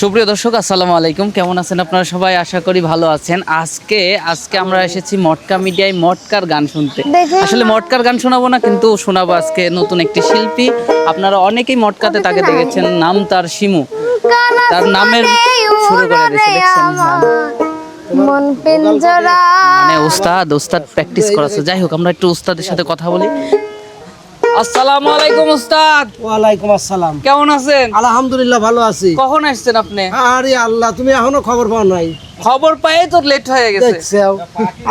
সুপ্রিয় দর্শক আসসালামু আলাইকুম। কেমন আছেন আপনারা সবাই? আশা করি ভালো আছেন। আজকে আজকে আমরা এসেছি মটকা মিডিয়ায় মটকার গান শুনতে। আসলে মটকার গান শোনাবো না কিন্তু শোনাবো আজকে নতুন একটি শিল্পী। আপনারা অনেকেই মটকাতে তাকে দেখেছেন। নাম তার শিমু। তার নামের শুরু করে দিয়েছে দেখছেন মন মানে ওস্তাদ ওস্তাদ প্র্যাকটিস করাচ্ছে। যাই হোক আমরা একটু ওস্তাদের সাথে কথা বলি। আসসালামু আলাইকুম ওস্তাদ ওয়ালাইকুম আসসালাম। কেমন আছেন? আলহামদুলিল্লাহ ভালো আছি। কখন আসছেন আপনি? আরে আল্লাহ তুমি এখনও খবর পাও নাই। খবর পাই তো লেট হয়ে গেছে। দেখছ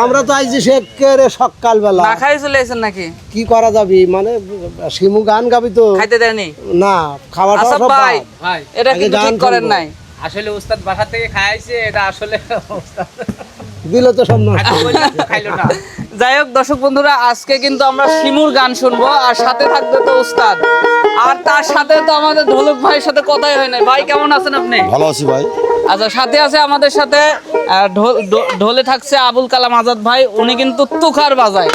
আমরা তো আইছি কেরে সকালবেলা। না খাই চলে এসেন নাকি? কি করা যাবি? মানে শিমু গান গাবি তো। খাইতে দেয়নি? না খাওয়াটা আচ্ছা সব ভাই এটা কিন্তু গান ঠিক করেন নাই। আসলে উস্তাদ বাসা থেকে খাইছে এটা আসলে উস্তাদ। দিল তো সব নষ্ট। যাই হোক দর্শক বন্ধুরা আজকে কিন্তু আমরা শিমুর গান শুনব আর সাথে থাকবে তো উস্তাদ আর তার সাথে তো আমাদের ঢোলক ভাইয়ের সাথে কথাই হয় নাই। ভাই কেমন আছেন আপনি? ভালো আছি ভাই। আচ্ছা সাথে আছে আমাদের সাথে ঢোল- থাকছে আবুল কালাম আজাদ ভাই। উনি কিন্তু তুখার বাজায়।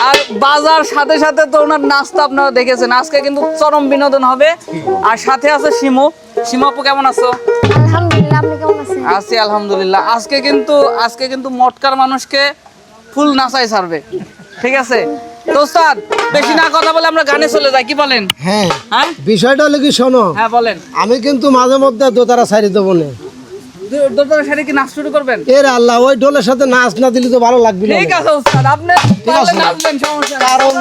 আর বাজার সাথে সাথে তো ওনার নাচটা আপনারা দেখেছেন। আজকে কিন্তু চরম বিনোদন হবে। আর সাথে আছে শিমু। শিমু আপু কেমন আছো? আছি আলহামদুলিল্লাহ। আজকে কিন্তু আজকে কিন্তু মটকার মানুষকে ফুল নাচাই ছাড়বে। ঠিক আছে? তো বেশি না কথা বলে আমরা গানে চলে যাই কি বলেন? হ্যাঁ হ্যাঁ? বিষয়টা হলো কি শোনো। হ্যাঁ বলেন। আমি কিন্তু মাঝে মধ্যে দোতারা সারি দেবো না। দু- শাড়ি কি নাচ শুরু করবেন? এর আল্লাহ ওই ডোলের সাথে নাচ না দিলে তো ভালো লাগবে না। ঠিক আছে ওস্তাদ। আপনি নাচবেন সমস্যা কারণ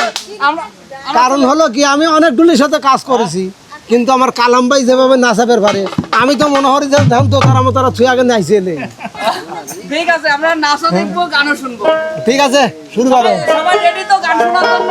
কারণ হলো কি আমি অনেক ডুলির সাথে কাজ করেছি। কিন্তু আমার কালাম ভাই যেভাবে নাচাবের পারে আমি তো মনে হয় যে দেখুন তো তারা মতো ছুঁয়ে আগে নাইছিলে ঠিক আছে আমরা নাচও দেখব গানও শুনব। ঠিক আছে শুরু করো। সবাই রেডি তো গান শোনার জন্য?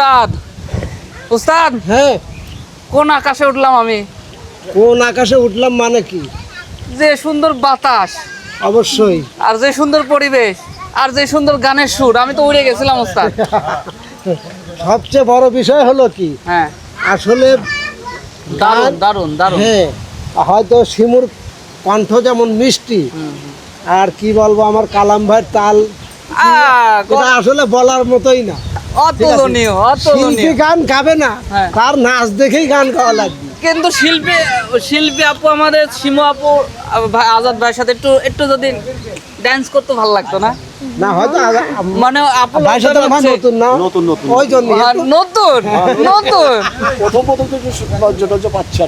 উস্তাদ। উস্তাদ হ্যাঁ। কোন আকাশে উঠলাম আমি? কোন আকাশে উঠলাম মানে কি? যে সুন্দর বাতাস। অবশ্যই। আর যে সুন্দর পরিবেশ আর যে সুন্দর গানের সুর আমি তো উড়ে গেছিলাম উস্তাদ। সবচেয়ে বড় বিষয় হলো কি? হ্যাঁ। আসলে দারুণ দারুণ দারুণ। হ্যাঁ হয়তো শিমুর কণ্ঠ যেমন মিষ্টি আর কি বলব আমার কালাম ভাইয়ের তাল আসলে বলার মতোই না। অতুলনীয় শিল্পী গান গাবে না হ্যাঁ। তার নাচ দেখেই গান গাওয়া লাগবে। কিন্তু শিল্পী শিল্পী আপু আমাদের সিমু আপু আজাদ ভাইয়ের সাথে একটু একটু যদি ড্যান্স করতে ভালো লাগতো না? না হয়তো মানে আপু ভাইয়ের সাথে আমার নতুন না? নতুন নতুন ওই জন্য নতুন নতুন। প্রথম প্রথম তো লজ্জা টজ্জা পাচ্ছি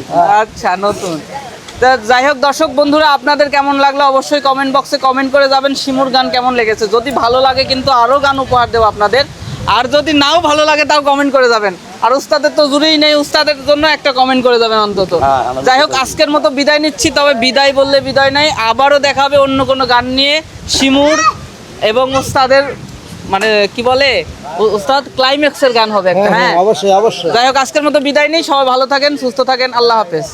আচ্ছা নতুন। তা যাই হোক দর্শক বন্ধুরা আপনাদের কেমন লাগল অবশ্যই কমেন্ট বক্সে কমেন্ট করে যাবেন। শিমুর গান কেমন লেগেছে? যদি ভালো লাগে কিন্তু আরও গান উপহার দেবো আপনাদের। আর যদি নাও ভালো লাগে তাও কমেন্ট করে যাবেন। আর উস্তাদের তো জুড়েই নেই উস্তাদের জন্য একটা কমেন্ট করে যাবেন অন্তত। হ্যাঁ, যাই হোক আজকের মতো বিদায় নিচ্ছি তবে বিদায় বললে বিদায় নাই আবারও দেখাবে অন্য কোনো গান নিয়ে। শিমুর এবং উস্তাদের মানে কি বলে উস্তাদ ক্লাইম্যাক্সের গান হবে একটা হ্যাঁ, হ্যাঁ, হ্যাঁ অবশ্যই অবশ্যই। যাই হোক আজকের মতো বিদায় নেই সবাই ভালো থাকেন সুস্থ থাকেন আল্লাহ হাফেজ।